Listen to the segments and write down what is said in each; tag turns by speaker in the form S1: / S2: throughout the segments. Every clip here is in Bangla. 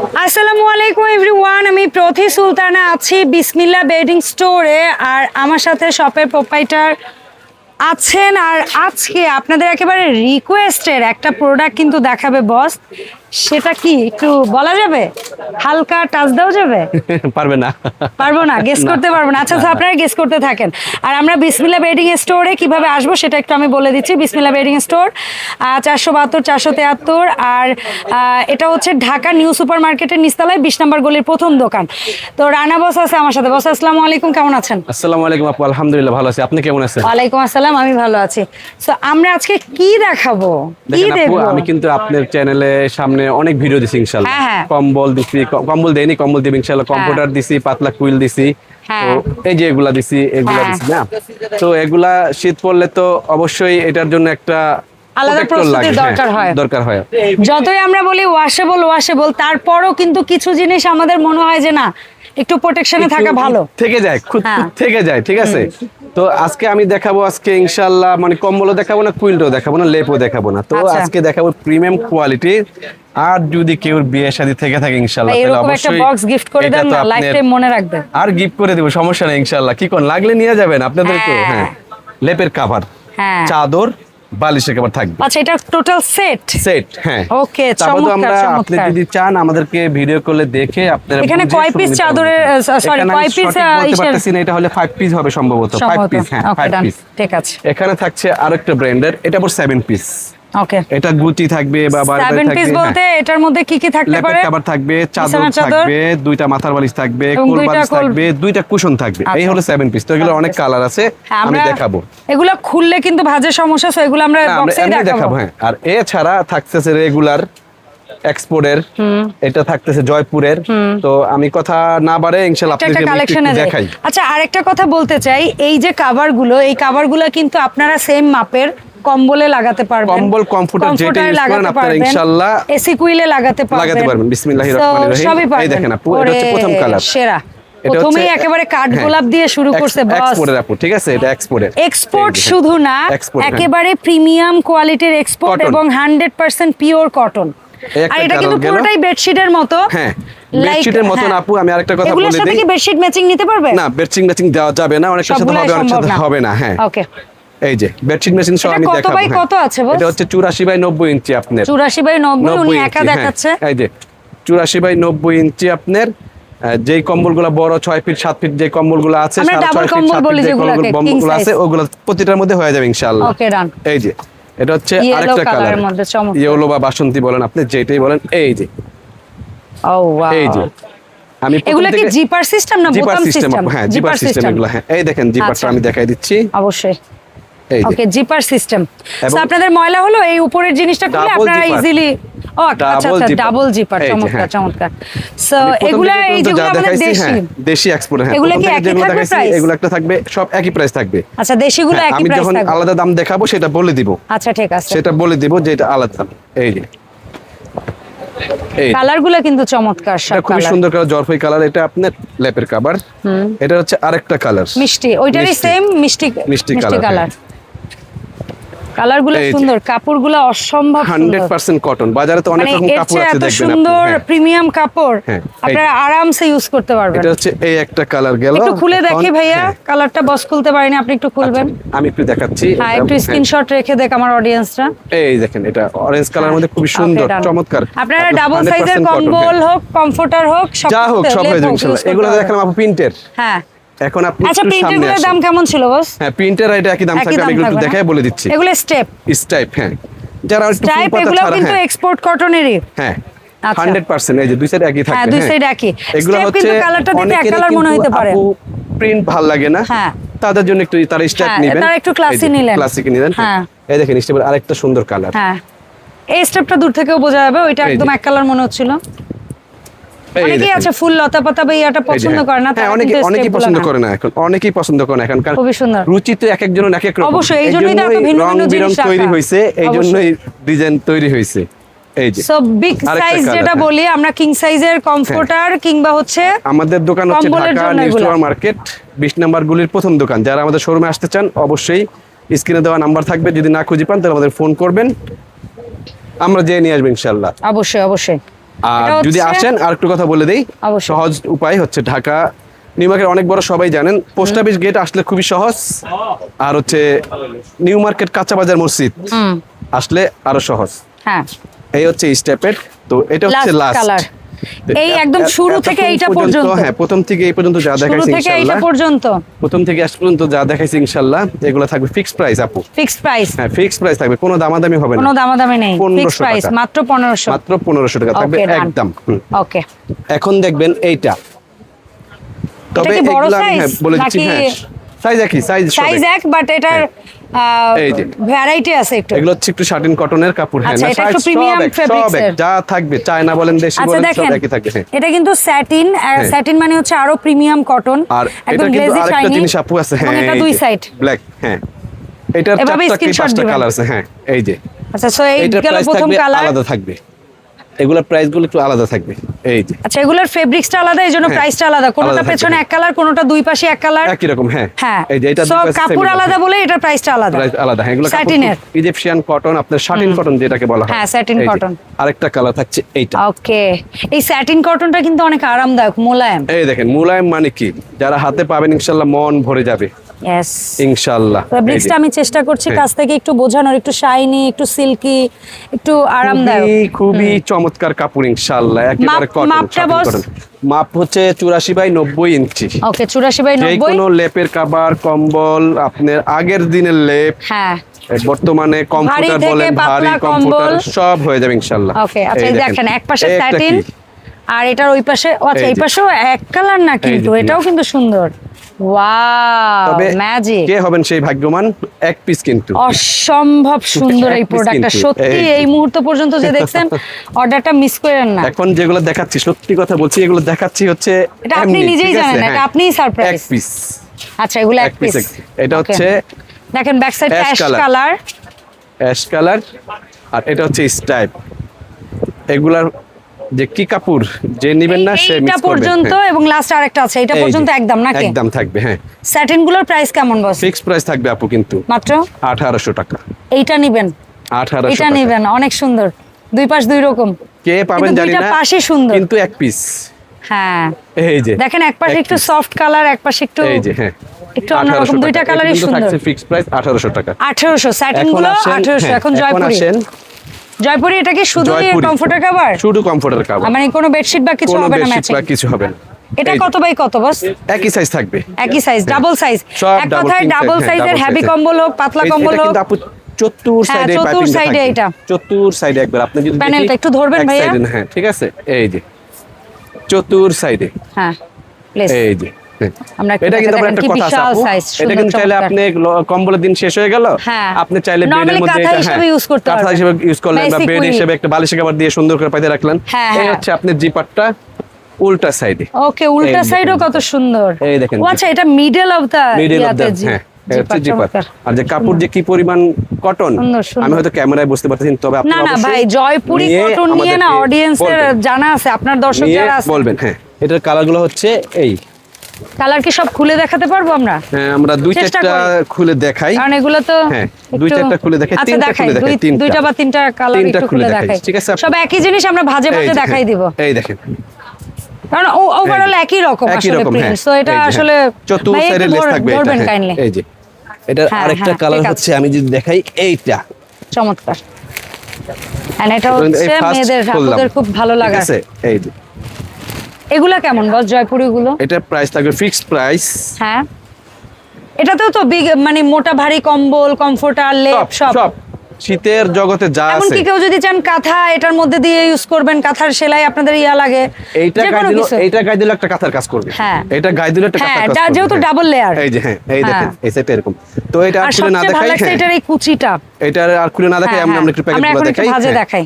S1: আসসালামু আলাইকুম এভরিওয়ান, আমি প্রথি সুলতানা আছি বিসমিল্লা বেডিং স্টোরে, আর আমার সাথে শপের প্রোপাইটার আছেন, আর আজকে আপনাদের একেবারে রিকোয়েস্টের একটা প্রোডাক্ট কিন্তু দেখাবে বস সেটা কি একটু বলা যাবে? হালকা টাচ দেওয়া যাবে?
S2: পারবে না।
S1: পারব না? গেস করতে পারব না। আচ্ছা আচ্ছা, আপনারা গেস করতে থাকেন। আর আমরা বিসমিল্লা বেডিং স্টোরে কীভাবে আসব সেটা একটু আমি বলে দিচ্ছি। বিসমিল্লা বেডিং স্টোর চারশো বাহাত্তর চারশো তেহাত্তর আর এটা হচ্ছে ঢাকা নিউ সুপার মার্কেটের নিস্তালায় বিশ নম্বর গলির প্রথম দোকান। তো রানা বস আছে আমার সাথে। বস আসসালামু আলাইকুম কেমন আছেন?
S2: আসসালামু আলাইকুম আপু। আলহামদুলিল্লাহ ভালো আছি। আপনি কেমন আছেন?
S1: ওয়ালাইকুম আসসালাম আমি ভালো আছি। তো আমরা আজকে কি দেখাবো? কি দেখব
S2: আমি কিন্তু আপনার চ্যানেলে সামনে অনেক ভিডিও দিছি ইনশাআল্লাহ
S1: হ্যাঁ, হ্যাঁ।
S2: কম্বল দিছি কম্বল দেইনি কম্বল দিব ইনশাআল্লাহ কম্পিউটার দিছি পাতলা কুইল দিছি
S1: হ্যাঁ।
S2: এই যে এগুলা দিছি এগুলা
S1: হ্যাঁ।
S2: দিছি না তো এগুলা শীত পড়লে তো অবশ্যই এটার জন্য একটা
S1: আলাদা
S2: protector
S1: প্রস্তুতির
S2: লাগে, হ্যাঁ,
S1: দরকার হয়।
S2: দরকার হয়
S1: যতই আমরা বলি ওয়াশেবল ওয়াশেবল তারপরও কিন্তু কিছু জিনিস আমাদের মনে হয় যে না একটু প্রোটেকশনে থাকা ভালো।
S2: থেকে যায় খুদ
S1: হ্যাঁ।
S2: থেকে যায় ঠিক আছে? তো আজকে আমি দেখাবো আজকে ইনশাআল্লাহ মানে কম্বলও দেখাবো না কুইলটাও দেখাবো না লেপও দেখাবো না। তো
S1: আচ্ছা।
S2: আজকে দেখাবো প্রিমিয়াম কোয়ালিটির আর যদি কেউ বিয়ে শাদী থেকে থাকে ইনশাআল্লাহ তাহলে অবশ্যই
S1: বক্স গিফট করে দেন না লাইফ টাইম মনে রাখবে
S2: আর গিফট করে দেবো সমস্যা নেই ইনশাআল্লাহ। কি কোন লাগলে নিয়ে যাবেন আপনাদের তো
S1: হ্যাঁ।
S2: হ্যাঁ। লেপের কাভার
S1: হ্যাঁ।
S2: চাদর বালিশের কাভার থাকবে।
S1: আচ্ছা এটা টোটাল সেট
S2: সেট হ্যাঁ। ওকে
S1: চমৎকার,
S2: আমরা আপনি যদি চান আমাদেরকে ভিডিও কলে দেখে আপনারা
S1: এখানে কয়
S2: পিস
S1: চাদরের, sorry,
S2: এখানে
S1: কয় পিস
S2: বলতে এটা হলে 5 পিস হবে সম্ভবত। 5 পিস হ্যাঁ 5 পিস
S1: ঠিক আছে।
S2: এখানে থাকছে আরেকটা ব্র্যান্ডের এটা সেভেন 7 পিস
S1: ওকে
S2: এটা থাকবে বা বারবার
S1: সেভেন পিস
S2: থাকবে
S1: বলতে
S2: হ্যাঁ।
S1: এটার মধ্যে কি কি থাকতে পারে?
S2: কভার থাকবে চাদর থাকবে দুইটা মাথার বালিশ থাকবে কোল বালিশ থাকবে দুইটা কুশন থাকবে। এই
S1: আচ্ছা।
S2: হলো 7 পিস তো এগুলো অনেক কালার আছে
S1: হ্যাঁ,
S2: আমি দেখাবো।
S1: এগুলা খুললে কিন্তু সমস্যা সো এগুলো আমরা বক্সেই দেখাবো।
S2: হ্যাঁ। আর এছাড়া থাকতেছে রেগুলার এক্সপোর্টের এটা থাকতেছে জয়পুরের তো আমি কথা না বাড়ে ইনশাআল্লাহ
S1: যাই
S2: দেখাই।
S1: আচ্ছা আরেকটা কথা বলতে চাই এই যে কভারগুলো এই কাভারগুলো কিন্তু আপনারা সেম মাপের কম্বলে লাগাতে পারবেন।
S2: কম্বল, comforter যেটা use করেন আপনারা ইনশাআল্লাহ
S1: এসি কুইলে লাগাতে পারবেন।
S2: লাগাতে পারবেন। বিসমিল্লাহির রহমানির রহিম।
S1: সবই
S2: এই দেখেন আপু, এটা হচ্ছে প্রথম colour।
S1: সেরা। প্রথমেই একেবারে কাঠ
S2: হ্যাঁ,
S1: গোলাপ দিয়ে শুরু করছে বস
S2: এক্সপোর্টের আপু ঠিক আছে? এটা এক্সপোর্টের
S1: এক্সপোর্ট শুধু না
S2: হ্যাঁ।
S1: একেবারে প্রিমিয়াম কোয়ালিটির এক্সপোর্ট এবং হান্ড্রেড পার্সেন্ট পিওর কটন আর এটা কিন্তু পুরোটাই বেডশিটের মতো।
S2: হ্যাঁ বেডশিটের মতন
S1: হ্যাঁ।
S2: আপু আমি আরেকটা কথা
S1: এগুলোর সাথে কি বেডশিট ম্যাচিং নিতে পারবে?
S2: না বেডশিট ম্যাচিং দেওয়া যাবে না অনেকটার সাথে হবে অনেক সাথে। হবে না হ্যাঁ।
S1: ওকে
S2: এই যে বেডশিট মেশিন সহ
S1: এটা
S2: আমি
S1: কত বাই
S2: হ্যাঁ।
S1: কত আছে বস?
S2: এটা হচ্ছে 84 বাই 90 ইঞ্চি আপনার।
S1: চুরাশি বাই নব্বই উনি একা
S2: হ্যাঁ।
S1: দেখাচ্ছে।
S2: এই যে 84 বাই 90 ইঞ্চি আপনার যেই কম্বলগুলো বড় 6 ফিট 7 ফিট যে কম্বলগুলো আছে ফিট, ফিট যে কম্বলগুলো আছে ওগুলো প্রতিটার মধ্যে হয়ে যাবে ইনশাআল্লাহ।
S1: ওকে ডান
S2: এই যে এটা হচ্ছে আরেকটা কালার। ইয়েলো বা বাসন্তী বলেন আপনি যেটাই বলেন এই যে।
S1: ও ওয়াও
S2: এই যে আমি
S1: এগুলো কি জিপার সিস্টেম না
S2: জিপার
S1: বোতাম
S2: সিস্টেম হ্যাঁ জিপার সিস্টেম এগুলো হ্যাঁ। এই দেখেন জিপারটা
S1: আচ্ছা।
S2: আমি দেখাই দিচ্ছি।
S1: অবশ্যই।
S2: যে
S1: ওকে জিপার সিস্টেম আপনাদের ময়লা হলো এই উপরের জিনিসটা খুলে আপনারা ইজিলি ও আচ্ছা আচ্ছা ডাবল জিপার চমৎকার
S2: হ্যাঁ।
S1: চমৎকার। সো এগুলা এই যেগুলো আমাদের দেশি।
S2: হ্যাঁ, দেশি এক্সপোর্ট হ্যাঁ
S1: এগুলো কি একই থাকবে price?
S2: এগুলো একটা থাকবে সব একই প্রাইস থাকবে।
S1: আচ্ছা দেশিগুলো
S2: হ্যাঁ,
S1: একই
S2: আমি যখন আলাদা দাম দেখাবো সেটা বলে দিব।
S1: আচ্ছা ঠিক আছে।
S2: সেটা বলে দিব যে এটা আলাদা দাম। এই যে।
S1: কালারগুলো কিন্তু চমৎকার সব কালার
S2: সুন্দর কালার জলপাই কালার এটা আপনার ল্যাপের কাভার এটা হচ্ছে আরেকটা কালার
S1: মিষ্টি ওইটারই। সেম মিষ্টি
S2: মিষ্টি
S1: কালার কালারগুলো সুন্দর কাপড়গুলো অসম্ভব
S2: হান্ড্রেড
S1: সুন্দর
S2: পার্সেন্ট কটন বাজারে তো অনেক
S1: মানে
S2: রকম কাপড় আছে দেখবেন
S1: সুন্দর
S2: হ্যাঁ।
S1: প্রিমিয়াম কাপড়
S2: হ্যাঁ,
S1: আপনারা আরামসে ইউজ করতে পারবেন।
S2: এটা হচ্ছে এই একটা কালার গেল।
S1: একটু খুলে দেখি ভাইয়া
S2: হ্যাঁ,
S1: কালারটা বস খুলতে পারিনি আপনি একটু খুলবেন।
S2: আচ্ছা, আমি একটু দেখাচ্ছি।
S1: হ্যাঁ একটু স্ক্রিনশট রেখে দেখ আমার অডিয়েন্সরা
S2: এই দেখেন এটা অরেঞ্জ কালার মধ্যে খুবই সুন্দর চমৎকার।
S1: আপনারা ডাবল সাইজের কম্বল
S2: হ্যাঁ।
S1: হোক কমফোর্টার হোক সব
S2: যা হোক সব হয়ে যাবে ইনশাআল্লাহ এগুলো। দেখলাম আপু প্রিন্টের
S1: হ্যাঁ।
S2: এখন আপনি
S1: আচ্ছা
S2: একটু সামনে
S1: প্রিন্টের
S2: আসেন।
S1: দাম কেমন ছিল বস?
S2: হ্যাঁ প্রিন্টের এটা একই দাম থাকবে আমি একটু দেখাই বলে দিচ্ছি।
S1: এগুলো স্টেপ।
S2: হ্যাঁ। যারা একটু ফুল পাতা
S1: এগুলো
S2: ছাড়া
S1: কিন্তু
S2: হ্যাঁ।
S1: এক্সপোর্ট কটনেরই
S2: হ্যাঁ
S1: আচ্ছা।
S2: হান্ড্রেড পার্সেন্ট এই যে দুই সাইড একই থাকবে
S1: হ্যাঁ, দুই side একই।
S2: এগুলো হচ্ছে
S1: colourটা দেখে এক colour মনে হইতে পারে।
S2: প্রিন্ট ভালো লাগে না।
S1: হ্যাঁ।
S2: তাদের জন্য একটু তারা স্টাইপ
S1: হ্যাঁ,
S2: নেবেন।
S1: তারা একটু classy নিলেন।
S2: ক্লাসিক নিলেন।
S1: হ্যাঁ।
S2: এই দেখেন স্টেপের আরেকটা সুন্দর কালার
S1: হ্যাঁ। এই স্টেপটা দূর থেকেও বোঝা যাবে ওইটা একদম এক কালার মনে হচ্ছিল। অনেকেই আছে ফুল লতা পাতা বা ইয়াটা পছন্দ করে না
S2: হ্যাঁ অনেকে
S1: কিন্তু
S2: অনেকেই পছন্দ করে না এখন। অনেকেই পছন্দ করে না এখন কারণ
S1: খুবই সুন্দর।
S2: রুচি তো এক একজনের এক এক রকম।
S1: অবশ্যই, এই জন্যই তো এত ভিন্ন ভিন্ন জিনিস
S2: তৈরি
S1: রাখা।
S2: এই জন্যই ডিজাইন তৈরি হয়েছে। এই যে
S1: সো বিগ সাইজ যেটা
S2: হ্যাঁ।
S1: বলি আমরা কিং সাইজের কমফোর্টার কিংবা হচ্ছে
S2: আমাদের দোকান হচ্ছে ঢাকা নিউ
S1: এগুলা।
S2: মার্কেট বিশ নাম্বার গুলির প্রথম দোকান। যারা আমাদের শোরুমে আসতে চান অবশ্যই স্ক্রিনে দেওয়া নাম্বার থাকবে। যদি না খুঁজে পান তাহলে আমাদের ফোন করবেন। আমরা যেয়ে নিয়ে আসব ইনশাল্লাহ
S1: অবশ্যই অবশ্যই।
S2: আর যদি আসেন আর একটু কথা বলে দেই। সহজ উপায় হচ্ছে ঢাকা নিউ মার্কেট অনেক বড় সবাই জানেন। পোস্ট অফিস গেট আসলে খুবই সহজ। আর হচ্ছে নিউ মার্কেট কাঁচা বাজার মসজিদ আসলে আরও সহজ।
S1: হ্যাঁ।
S2: এই হচ্ছে স্টেপের তো এটা হচ্ছে
S1: লাস্ট এই একদম শুরু থেকে এইটা পর্যন্ত
S2: হ্যাঁ প্রথম থেকে এই পর্যন্ত যা
S1: শুরু
S2: দেখাইছি
S1: থেকে এইটা পর্যন্ত।
S2: প্রথম থেকে আজ পর্যন্ত যা দেখাইছি ইনশাআল্লাহ এগুলো থাকবে ফিক্সড প্রাইস আপু।
S1: ফিক্সড প্রাইস
S2: হ্যাঁ ফিক্সড প্রাইস থাকবে কোনো দামাদামি হবে
S1: কোনো
S2: না
S1: দামাদামি নেই ফিক্সড প্রাইস মাত্র পনেরোশো।
S2: মাত্র পনেরোশো টাকা থাকবে একদম
S1: ওকে
S2: এখন দেখবেন এইটা। তবে এগুলো হ্যাঁ বলে দিচ্ছি হ্যাঁ। সাইজ একই সাইজ
S1: সাইজ এক বাট এটার। ভ্যারাইটি আছে একটু।
S2: এগুলো হচ্ছে একটু শার্টিন কটনের কাপড় হ্যাঁ
S1: আচ্ছা, এটা একটু
S2: এক,
S1: এর।
S2: যা থাকবে চায়না বলেন দেশি
S1: আচ্ছা
S2: বলেন সব একই থাকবে হ্যাঁ।
S1: এটা কিন্তু স্যাটিন স্যাটিন মানে হচ্ছে আরও প্রিমিয়াম কটন
S2: আর এটা কিন্তু আরেকটা জিনিস আপু আছে হ্যাঁ
S1: এটা দুই সাইড
S2: ব্ল্যাক হ্যাঁ। এটার চারটা কি পাঁচটা কালার আছে হ্যাঁ এই যে।
S1: আচ্ছা সো এই গেল প্রথম কালার
S2: আলাদা থাকবে। এগুলোর প্রাইসগুলো একটু আলাদা থাকবে। এই যে।
S1: আচ্ছা এগুলোর ফেব্রিক্সটা আলাদা এই জন্য
S2: হ্যাঁ,
S1: প্রাইসটা আলাদা। কোনোটা পেছনে এক কালার কোনোটা দুই পাশে এক কালার
S2: একই রকম হ্যাঁ।
S1: হ্যাঁ
S2: এই যে এটা
S1: সো কাপড় আলাদা বলে এটার প্রাইসটা আলাদা।
S2: প্রাইস আলাদা হ্যাঁ এগুলো
S1: স্যাটিনের
S2: ইজিপশিয়ান কটন আপনার শাটিন কটন যেটাকে বলা হয়।
S1: হ্যাঁ,
S2: যে,
S1: cotton।
S2: আরেকটা কালার থাকছে এইটা।
S1: ওকে এই স্যাটিন কটনটা কিন্তু অনেক আরামদায়ক মোলায়েম।
S2: এই দেখেন মুলায়ম মানে কি? যারা হাতে পাবেন ইনশাল্লাহ মন ভরে যাবে।
S1: ইয়েস
S2: ইনশাল্লাহ
S1: ফেব্রিক্সটা আমি চেষ্টা করছি। কাছ থেকে একটু বোঝানোর একটু শাইনি একটু সিল্কি একটু আরামদায়ক।
S2: খুবই চমৎকার কাপড় ইনশাল্লাহ একেবারে
S1: মাপটা boss?
S2: মাপ হচ্ছে চুরাশি বাই নব্বই ইঞ্চি।
S1: ওকে চুরাশি বাই নব্বই?
S2: কোনো লেপের কাবার কম্বল আপনার আগের দিনের লেপ
S1: হ্যাঁ।
S2: বর্তমানে কম্পিউটার বলেন ভারী কম্পিউটার সব হয়ে যাবে ইনশাল্লাহ
S1: ওকে আচ্ছা দেখেন এক পাশে স্যাটিন? আর এটার ওই পাশে আচ্ছা
S2: এই
S1: পাশেও এক কালার না কিন্তু এটাও কিন্তু সুন্দর।
S2: কে হবেন সেই ভাগ্যবান? এক পিস কিন্তু।
S1: অসম্ভব সুন্দর এই প্রোডাক্টটা সত্যি
S2: এই
S1: মুহূর্ত পর্যন্ত যে দেখছেন অর্ডারটা মিস করেন না।
S2: এখন যেগুলো দেখাচ্ছি সত্যি কথা বলছি এগুলো দেখাচ্ছি হচ্ছে
S1: এটা আপনি নিজেই জানেন, এটা
S2: হ্যাঁ।
S1: আপনিই।
S2: এক পিস
S1: আচ্ছা এগুলো এক পিস
S2: এটা হচ্ছে
S1: দেখেন back side ash colour
S2: ash colour আর এটা হচ্ছে এগুলার যে কি কাপড় যে নেবেন না সে করবে।
S1: পর্যন্ত এবং লাস্ট আরেকটা আছে এটা পর্যন্ত একদম নাকি?
S2: একদম থাকবে হ্যাঁ।
S1: স্যাটিনগুলোর প্রাইস কেমন বস?
S2: ফিক্স প্রাইস থাকবে আপু কিন্তু।
S1: মাত্র?
S2: আঠারোশো টাকা।
S1: এইটা নিবেন?
S2: আঠারোশো
S1: এটা
S2: টাকা।
S1: নিবেন অনেক সুন্দর। দুই পাশ দুই রকম।
S2: কে পাবেন জানি না
S1: পাশে সুন্দর।
S2: কিন্তু এক পিস
S1: হ্যাঁ।
S2: এই যে
S1: দেখেন এক পাশে একটু সফট কালার এক পাশে একটু
S2: এই যে হ্যাঁ।
S1: একটু অন্যরকম
S2: 1800
S1: দুইটা কালারই সুন্দর।
S2: থাকছে ফিক্স প্রাইস আঠারোশো টাকা।
S1: আঠেরোশো স্যাটিনগুলো
S2: আসেন
S1: আঠেরোশো
S2: হ্যাঁ,
S1: এখন জয়পুরি। জয়পুরি এটা কি শুধু। কমফোর্টার কাভার
S2: শুধু কমফোর্টের কাপড়
S1: মানে কোনো বেডশিট বা কিছু হবে না ম্যাচিং
S2: বা কিছু হবে না।
S1: এটা কত বাই কত বস
S2: একই সাইজ থাকবে।
S1: একই সাইজ ডাবল সাইজ এক কথায় ডাবল
S2: হ্যাঁ,
S1: সাইজের হ্যাভি কম্বল হোক পাতলা কম্বল হোক
S2: চতুর
S1: হ্যাঁ,
S2: সাইডে
S1: চতুর side এ এটা।
S2: চতুর সাইডে একবার। আপনি যদি
S1: Panel টা
S2: দেখি,
S1: একটু ধরবেন ভাইয়া।
S2: হ্যাঁ ঠিক আছে? এই যে চতুর সাইডে
S1: হ্যাঁ প্লিজ
S2: এই যে হ্যাঁ।
S1: আমরা
S2: এটা কিন্তু একটা কথা আছে এটা কিন্তু চাইলে আপনি কম্বলের দিন শেষ হয়ে গেল।
S1: হ্যাঁ।
S2: আপনি চাইলে বেডের মধ্যে এটা,
S1: হিসেবে
S2: হ্যাঁ,
S1: use করতে
S2: কাঁথা হিসেবে ইউজ করলেন বা বেড হিসেবে একটা বালিশ কাভার দিয়ে সুন্দর করে পাইতে রাখলেন।
S1: হ্যাঁ,
S2: এই। হচ্ছে আপনার জিপারটা উল্টা সাইডে
S1: ওকে উল্টা
S2: এই
S1: সাইডও কত সুন্দর।
S2: এই দেখেন।
S1: আচ্ছা এটা middle of the
S2: middle of the হ্যাঁ আর যে কাপড় যে কি পরিমাণ কটন। আমি হয়তো ক্যামেরায় বুঝতে পারতেছি তবে
S1: না ভাই জয়পুরি কটন নিয়ে না অডিয়েন্সের জানা আছে আপনার দর্শক
S2: নিয়ে
S1: যারা আছে।
S2: বলবেন হ্যাঁ। এটার কালারগুলো হচ্ছে এই।
S1: কালার কি সব খুলে দেখাতে পারব আমরা?
S2: হ্যাঁ আমরা দুই চারটা খুলে দেখাই।
S1: কারণ এগুলো তো
S2: হ্যাঁ, দুই চারটা খুলে দেখাই,
S1: আচ্ছা
S2: তিনটা খুলে দেখাই,
S1: দুই- দুইটা বা তিনটা কালার একটু
S2: খুলে দেখাই, ঠিক আছে?
S1: সব একই জিনিস আমরা ভাজে ভাজে দেখাই
S2: হ্যাঁ,
S1: দিব।
S2: এই দেখেন।
S1: কারণ ও ওভারঅল একই রকম আসলে
S2: হ্যাঁ।
S1: প্রিন্ট সো এটা
S2: হ্যাঁ।
S1: আসলে
S2: চতুর সাইডে লেস থাকবে এটা। হ্যাঁ, এই যে এটার
S1: হ্যাঁ,
S2: আরেকটা
S1: হ্যাঁ,
S2: কালার। হচ্ছে আমি যদি দেখাই এইটা।
S1: চমৎকার। এন্ড এটা হচ্ছে মেয়েদের খুব ভালো লাগা।
S2: আছে? এই যে।
S1: এগুলা কেমন বস জয়পুরি গুলো
S2: এটা প্রাইস থাকবে ফিক্সড প্রাইস
S1: হ্যাঁ। এটাতেও তো বিগ মানে মোটা ভারী কম্বল কমফোর্টার লেপ
S2: সব
S1: সব।
S2: শীতের জগতে যা আছে।
S1: এমনকি কেউ যদি চান কাঁথা এটার মধ্যে দিয়ে ইউজ করবেন কাঁথার সেলাই আপনাদের ইয়া লাগে।
S2: এইটা গায়ে
S1: কোনো
S2: দিল
S1: কিছু।
S2: এইটা গায়ে দিলে একটা কাঁথার কাজ করবে।
S1: হ্যাঁ।
S2: এটা গায়ে দিলে একটা
S1: হ্যাঁ,
S2: কাঁথার কাজ
S1: যা-
S2: করবে।
S1: যেহেতু ডাবল লেয়ার
S2: এই যে হ্যাঁ এই দেখেন
S1: হ্যাঁ।
S2: এই সেটটা এরকম। তো এটা আর খুলে না দেখাই হ্যাঁ।
S1: এটার এই কুচিটা।
S2: এটা আর খুলে না দেখাই
S1: হ্যাঁ,
S2: আমরা
S1: হ্যাঁ।
S2: আমরা একটু
S1: আমরা
S2: প্যাকেটগুলো
S1: এখন একটু
S2: দেখাই
S1: ভাজে
S2: হ্যাঁ।
S1: দেখাই।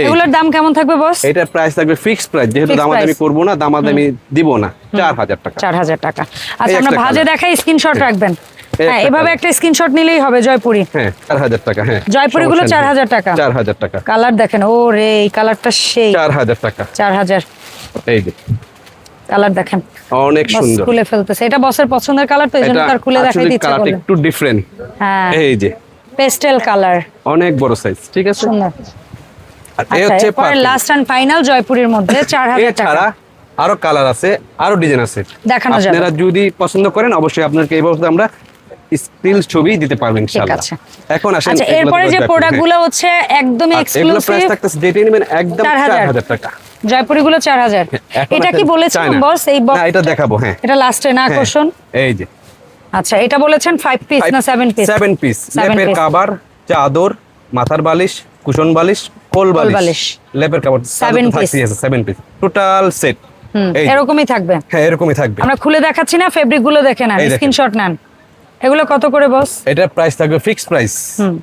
S1: এগুলোর দাম কেমন থাকবে বস
S2: এটার প্রাইস থাকবে ফিক্সড প্রাইস যেহেতু দামাদামি। করব না দামাদামি দিব না। চার হাজার টাকা।
S1: চার হাজার টাকা। আচ্ছা আমরা ভাজে। দেখাই স্ক্রিনশট রাখবেন। হ্যাঁ এভাবে। একটা স্ক্রিনশট নিলেই হবে জয়পুরি।
S2: হ্যাঁ চার হাজার টাকা হ্যাঁ।
S1: জয়পুরিগুলো
S2: সমস্যা নেই।
S1: 4,000 টাকা।
S2: চার হাজার টাকা।
S1: কালার দেখেন ও রে এই কালারটা সেই।
S2: চার হাজার টাকা।
S1: চার হাজার।
S2: এই যে।
S1: কালার দেখেন।
S2: অনেক সুন্দর।
S1: খুলে ফেলতেছে। এটা বসের পছন্দের কালার তো এই জন্য তার খুলে দেখাই দিচ্ছে
S2: কালারটা একটু ডিফারেন্ট
S1: হ্যাঁ।
S2: এই যে।
S1: পেস্টেল কালার
S2: অনেক বড় সাইজ ঠিক আছে?
S1: সুন্দর।
S2: আর এই হচ্ছে
S1: আচ্ছা এরপরে
S2: party।
S1: লাস্ট এন্ড ফাইনাল জয়পুরের মধ্যে চার হাজার টাকা।
S2: আরও কালার আছে আরও ডিজাইন আছে।
S1: দেখানো যাবে।
S2: আপনারা যদি পছন্দ করেন অবশ্যই এই বছর আমরা স্টিল ছবি দিতে পারব ইনশাআল্লাহ। এখন আসেন
S1: আচ্ছা এরপরে যে
S2: দেখেন,
S1: প্রোডাক্ট
S2: হ্যাঁ।
S1: হচ্ছে একদমই
S2: আচ্ছা, এগুলো প্রাইস
S1: এক্সক্লুসিভ
S2: থাকতেছে যেটা নেবেন একদম
S1: 4000
S2: টাকা।
S1: জয়পুরি গুলো চার হাজার।
S2: এখন
S1: এটা কি বলেছেন বস এই
S2: না এটা দেখাবো হ্যাঁ।
S1: এটা লাস্টে না
S2: হ্যাঁ,
S1: আকর্ষণ
S2: এই যে।
S1: আচ্ছা এটা বলেছেন ফাইভ পিস না seven piece
S2: seven piece
S1: Seven
S2: লেপের। কাবার চাদর মাথার বালিশ কুশন বালিশ ফোল
S1: বালিশ
S2: লেপের cover
S1: 7 piece
S2: 7 piece total set
S1: এরকমই থাকবে।
S2: হ্যাঁ এরকমই থাকবে।
S1: আমরা খুলে দেখাচ্ছি না ফেব্রিকগুলো দেখে নেন স্ক্রিনশট নেন। এগুলো কত করে বস
S2: এটা প্রাইস থাকবে ফিক্সড প্রাইস হুম।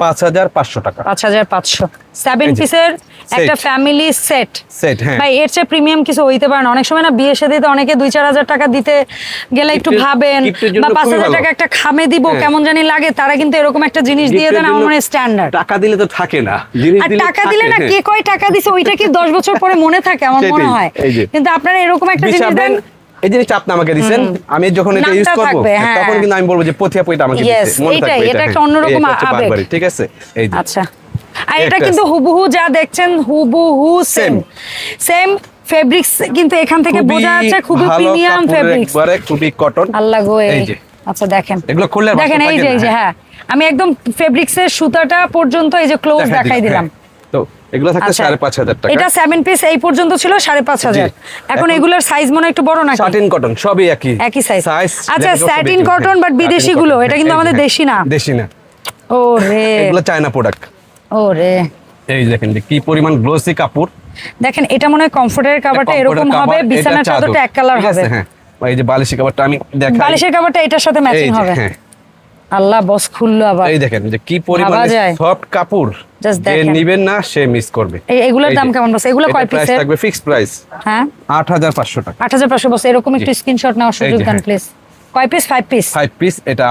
S2: 5500 টাকা। 5500 7
S1: পিসের একটা ফ্যামিলি সেট
S2: সেট হ্যাঁ।
S1: ভাই এর চেয়ে প্রিমিয়াম কিছু হইতে পারে না। অনেক সময় না বিয়ে শাদিতে অনেকে 2 4000 টাকা দিতে গেলে একটু ভাবেন বা
S2: 5000
S1: টাকা একটা খামে দিব কেমন জানি লাগে তারা কিন্তু এরকম একটা জিনিস দিয়ে দেন আমার মনে স্ট্যান্ডার্ড
S2: টাকা দিলে তো থাকে না। জিনিস দিলে
S1: টাকা দিলে না কে কয় টাকা দিছে ওইটা কি 10 বছর পরে মনে থাকে আমার মনে হয়। কিন্তু আপনারা এরকম একটা জিনিস দেন
S2: এই জিনিসটা আপনি আমাকে দিচ্ছেন আমি যখন এটা ইউজ করব
S1: হ্যাঁ।
S2: তখন কিন্তু আমি বলব যে পথিয়া পইটা আমাকে দিচ্ছে মনে থাকবে
S1: এটা
S2: এটা,
S1: একটা। অন্যরকম আবেগ।
S2: ঠিক আছে এই যে
S1: আচ্ছা আর এটা কিন্তু হুবহু যা দেখছেন হুবহু সেম। সেম ফেব্রিক্স কিন্তু এখান থেকে
S2: খুবই
S1: বোঝা যাচ্ছে খুবই প্রিমিয়াম ফেব্রিক্স
S2: একবারে খুবই কটন
S1: আল্লাহ গো এই
S2: যে।
S1: আচ্ছা দেখেন
S2: এগুলো খুললে
S1: দেখেন এই যে এই যে
S2: হ্যাঁ।
S1: হ্যাঁ আমি একদম ফেব্রিক্সের সুতাটা পর্যন্ত এই যে ক্লোজ
S2: দেখাই
S1: দিলাম
S2: হ্যাঁ। এগুলো
S1: আচ্ছা।
S2: সাড়ে পাঁচ হাজার টাকা।
S1: এটা সেভেন পিস এই পর্যন্ত ছিল সাড়ে পাঁচ হাজার। এখন
S2: এখন
S1: এগুলোর সাইজ মনে একটু বড় নাকি?
S2: সাটিন কটন সবই একই।
S1: একই সাইজ আচ্ছা স্যাটিন কটন বাট বিদেশি গুলো এটা কিন্তু আমাদের দেশি না।
S2: দেশি না।
S1: ও রে
S2: এগুলো চায়না প্রোডাক্ট
S1: ও রে
S2: এই দেখেন কি পরিমাণ গ্লোসি কাপড়।
S1: দেখেন এটা মনে হয় কমফোর্টের কাভারটা এরকম হবে বিছানার চাদরটা এক কালার হবে।
S2: হ্যাঁ। এই যে বালিশের কাপড়টা আমি দেখাই।
S1: বালিশের কাভারটা এটার সাথে ম্যাচিং হবে।
S2: হ্যাঁ।
S1: আল্লাহ বস খুললো আবার।
S2: এই দেখেন যে কি পরিমাণ। সফট কাপড়।
S1: Just দেখেন।
S2: নিবেন না সে মিস করবে।
S1: এগুলোর দাম কেমন বসে? এগুলো কয়
S2: প্রাইস থাকবে ফিক্সড প্রাইস
S1: হ্যাঁ?
S2: পাঁচশো টাকা।
S1: আট হাজার পাঁচশো বস এরকম একটু স্ক্রিনশট নেওয়ার সুযোগ
S2: যে,
S1: দেন। প্লিজ কয় piece five piece
S2: five piece এটা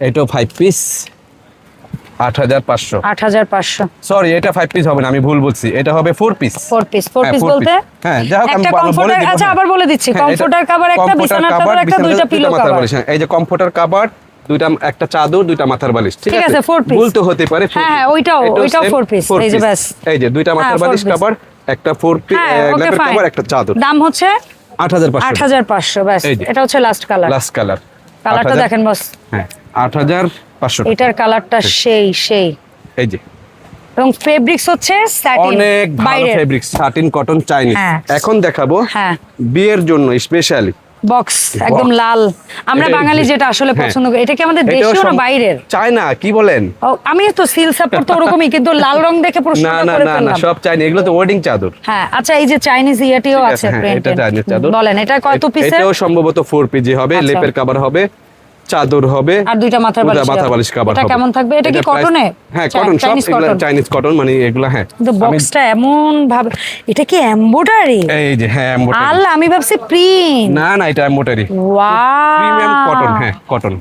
S2: এটাও পিস আট হাজার পাঁচশো।
S1: আট হাজার পাঁচশো।
S2: সরি এটা ফাইভ পিস হবে না আমি ভুল বলছি। এটা হবে four piece
S1: four piece four piece বলতে
S2: হ্যাঁ, যাই হোক, আমি বলে- বলে
S1: আচ্ছা
S2: হ্যাঁ।
S1: আবার বলে দিচ্ছি।
S2: হ্যাঁ, এটা
S1: কমফোর্টার কাভার একটা বিছানার একটা দুইটা পিলো কাভার
S2: এই যে কমফোর্টার কাভার দুইটা একটা চাদর দুইটা মাথার বালিশ ঠিক আছে?
S1: four piece।
S2: ভুল তো হতে পারে
S1: হ্যাঁ, হ্যাঁ, ওইটাও- ওইটাও piece,
S2: four
S1: এই যে। ব্যাস।
S2: এই যে দুইটা মাথার
S1: হ্যাঁ,
S2: বালিশ। কাভার একটা ফোর পিস
S1: ফাইন
S2: কাভার একটা চাদর।
S1: দাম হচ্ছে
S2: আট হাজার
S1: আট
S2: পাঁচশো
S1: ব্যাস। এটা হচ্ছে লাস্ট কালার
S2: লাস্ট কালার
S1: কালারটা দেখেন বস
S2: হ্যাঁ আট হাজার পাঁচশো
S1: এটার কালারটা সেই সেই।
S2: এই যে।
S1: এবং ফেব্রিক্স হচ্ছে স্যাটিন
S2: অনেক ভালো
S1: বাইরের।
S2: Fabric satin cotton Chinese. এখন দেখাবো
S1: হ্যাঁ।
S2: বিয়ের জন্য স্পেশালি
S1: বক্স একদম লাল। আমরা বাঙালি যেটা আসলে
S2: হ্যাঁ।
S1: পছন্দ করি। এটা কি আমাদের দেশীয় না বাইরের?
S2: চায়না কি বলেন?
S1: আমি তো সিল সাপোর্ট তো ওরকমই কিন্তু লাল রং দেখে প্রশ্ন
S2: না না না না সব চাইনি এগুলো তো ওয়েডিং চাদর।
S1: হ্যাঁ আচ্ছা এই যে চাইনিজ ইয়াটিও আছে
S2: হ্যাঁ,
S1: প্রিন্ট
S2: এটা চাইনিজ চাদর।
S1: বলেন এটা কত পিসের
S2: এটাও সম্ভবত ফোর পিজি হবে
S1: আচ্ছা।
S2: লেপের কভার হবে। চাদর হবে।
S1: আর দুইটা মাথার বালিশ
S2: মাথার বালিশ কভার
S1: এটা কেমন থাকবে? এটা কি কটনে?
S2: হ্যাঁ কটন সব এগুলো চাইনিজ কটন মানে এগুলো হ্যাঁ।
S1: কিন্তু বক্সটা এমন ভাবে এটা কি এমব্রয়ডারি
S2: এই যে হ্যাঁ এমব্রয়ডারি
S1: আল্লাহ আমি ভাবছি প্রিন্ট
S2: না না এটা এমব্রয়ডারি
S1: ওয়াও
S2: প্রিমিয়াম কটন হ্যাঁ কটন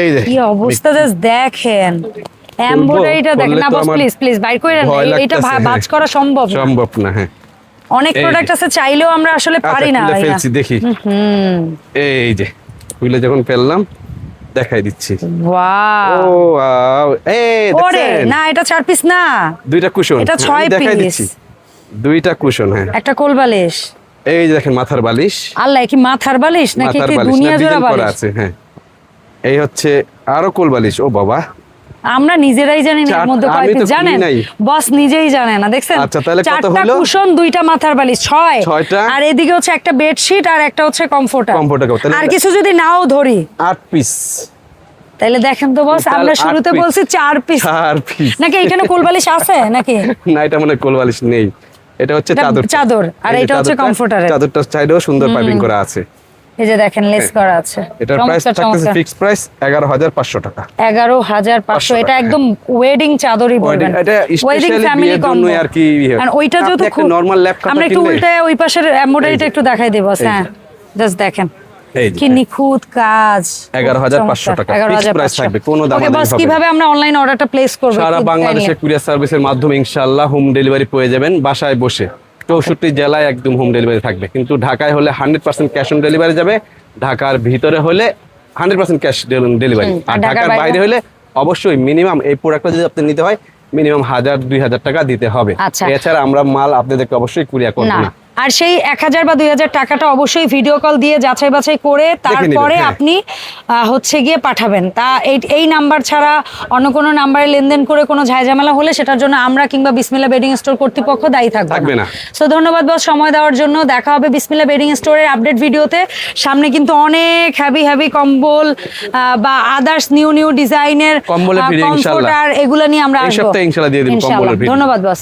S2: এই যে
S1: কি অবস্থা জাস্ট দেখেন। এমব্রয়ডারিটা দেখেন। না বস প্লিজ প্লিজ বাইর এটা
S2: হ্যাঁ।
S1: বাজ করা সম্ভব
S2: সম্ভব না হ্যাঁ।
S1: অনেক প্রোডাক্ট আছে চাইলেও আমরা আসলে পারি
S2: আচ্ছা,
S1: না
S2: ফেলছি দেখি।
S1: হুম।
S2: এই যে। খুলে যখন ফেললাম দেখাই দিচ্ছি। ও
S1: না এটা চার পিস না।
S2: দুইটা কুশন।
S1: এটা ছয়
S2: দেখাই দিচ্ছি। দুইটা কুশন হ্যাঁ।
S1: একটা কোল বালিশ।
S2: এই যে দেখেন মাথার বালিশ।
S1: আল্লাহ কি মাথার বালিশ? নাকি দুনিয়া জোড়া বালিশ?
S2: আছে হ্যাঁ। এই হচ্ছে আরও কোল বালিশ। ও বাবা
S1: আমরা নিজেরাই জানি না এর মধ্যে কয় পিস জানেন? বস নিজেই জানে না দেখছেন?
S2: আচ্ছা, তাহলে কত হলো?
S1: চারটা কুশন দুইটা মাথার বালিশ ছয়।
S2: ছয়টা?
S1: আর এদিকে হচ্ছে একটা বেডশিট আর একটা হচ্ছে কমফোর্টার
S2: তাহলে-
S1: আর কিছু যদি নাও ধরি।
S2: আট পিস
S1: তাহলে দেখেন তো বস আমরা শুরুতে বলছি চার পিস
S2: চার পিস
S1: নাকি এখানে কোল বালিশ আছে নাকি?
S2: না এটা মনে হয় কোল বালিশ নেই। এটা হচ্ছে চাদর
S1: চাদর, আর এটা হচ্ছে কমফোর্টার
S2: চাদরটা সাইডেও সুন্দর পাইপিং করা আছে।
S1: এই যে দেখেন লেস করা আছে।
S2: এটার প্রাইস থাকতেছে
S1: চমৎকার।
S2: ফিক্স প্রাইস এগারো হাজার পাঁচশো টাকা।
S1: এগারো হাজার পাঁচশো
S2: 500
S1: এটা একদম ওয়েডিং চাদরই বলবেন।
S2: এটা বিয়ের জন্যই আর কি ইয়ে।
S1: আর ওইটা যেহেতু খুব-
S2: lap কাটা
S1: আমরা একটু উল্টে ওই পাশের এমব্রয়ডারিটা একটু দেখাই দেবো হ্যাঁ। জাস্ট দেখেন। কি। নিখুঁত কাজ।
S2: 11,500 টাকা, fixed price থাকবে, কোনো
S1: বস
S2: হবে
S1: কীভাবে আমরা অনলাইন অর্ডারটা প্লেস করব
S2: সারা বাংলাদেশে কুরিয়ার সার্ভিসের মাধ্যমে ইনশাআল্লাহ হোম ডেলিভারি পেয়ে যাবেন বাসায় বসে। চৌষট্টি জেলায় একদম হোম ডেলিভারি থাকবে কিন্তু ঢাকায় হলে hundred percent cash on delivery যাবে ঢাকার ভিতরে হলে হান্ড্রেড পার্সেন্ট ক্যাশ ডেলিভারি
S1: আর ঢাকার বাইরে?
S2: হলে অবশ্যই মিনিমাম এই প্রোডাক্টটা যদি আপনি নিতে হয় মিনিমাম হাজার দুই হাজার টাকা দিতে হবে
S1: আচ্ছা।
S2: এছাড়া আমরা মাল আপনাদেরকে অবশ্যই কুরিয়া করব
S1: না আর সেই এক হাজার বা দুই হাজার টাকাটা অবশ্যই ভিডিও কল দিয়ে যাচাই বাছাই করে তারপরে
S2: হ্যাঁ।
S1: আপনি হচ্ছে গিয়ে পাঠাবেন তা এই নাম্বার ছাড়া অন্য কোনো নাম্বারে লেনদেন করে কোনো ঝামেলা হলে সেটার জন্য আমরা কিংবা বিসমিল্লা বেডিং স্টোর কর্তৃপক্ষ দায়ী থাকবে
S2: না।
S1: সো ধন্যবাদ বস সময় দেওয়ার জন্য দেখা হবে বিসমিল্লা বেডিং স্টোরের আপডেট ভিডিওতে সামনে কিন্তু অনেক হ্যাভি হ্যাভি কম্বল বা আদার্স নিউ নিউ ডিজাইনের
S2: কম্বলের ইনশাআল্লাহ।
S1: এগুলো নিয়ে আমরা
S2: এই
S1: আসব
S2: ইনশাআল্লাহ দিয়ে দিব কম্বলের video।
S1: ধন্যবাদ বস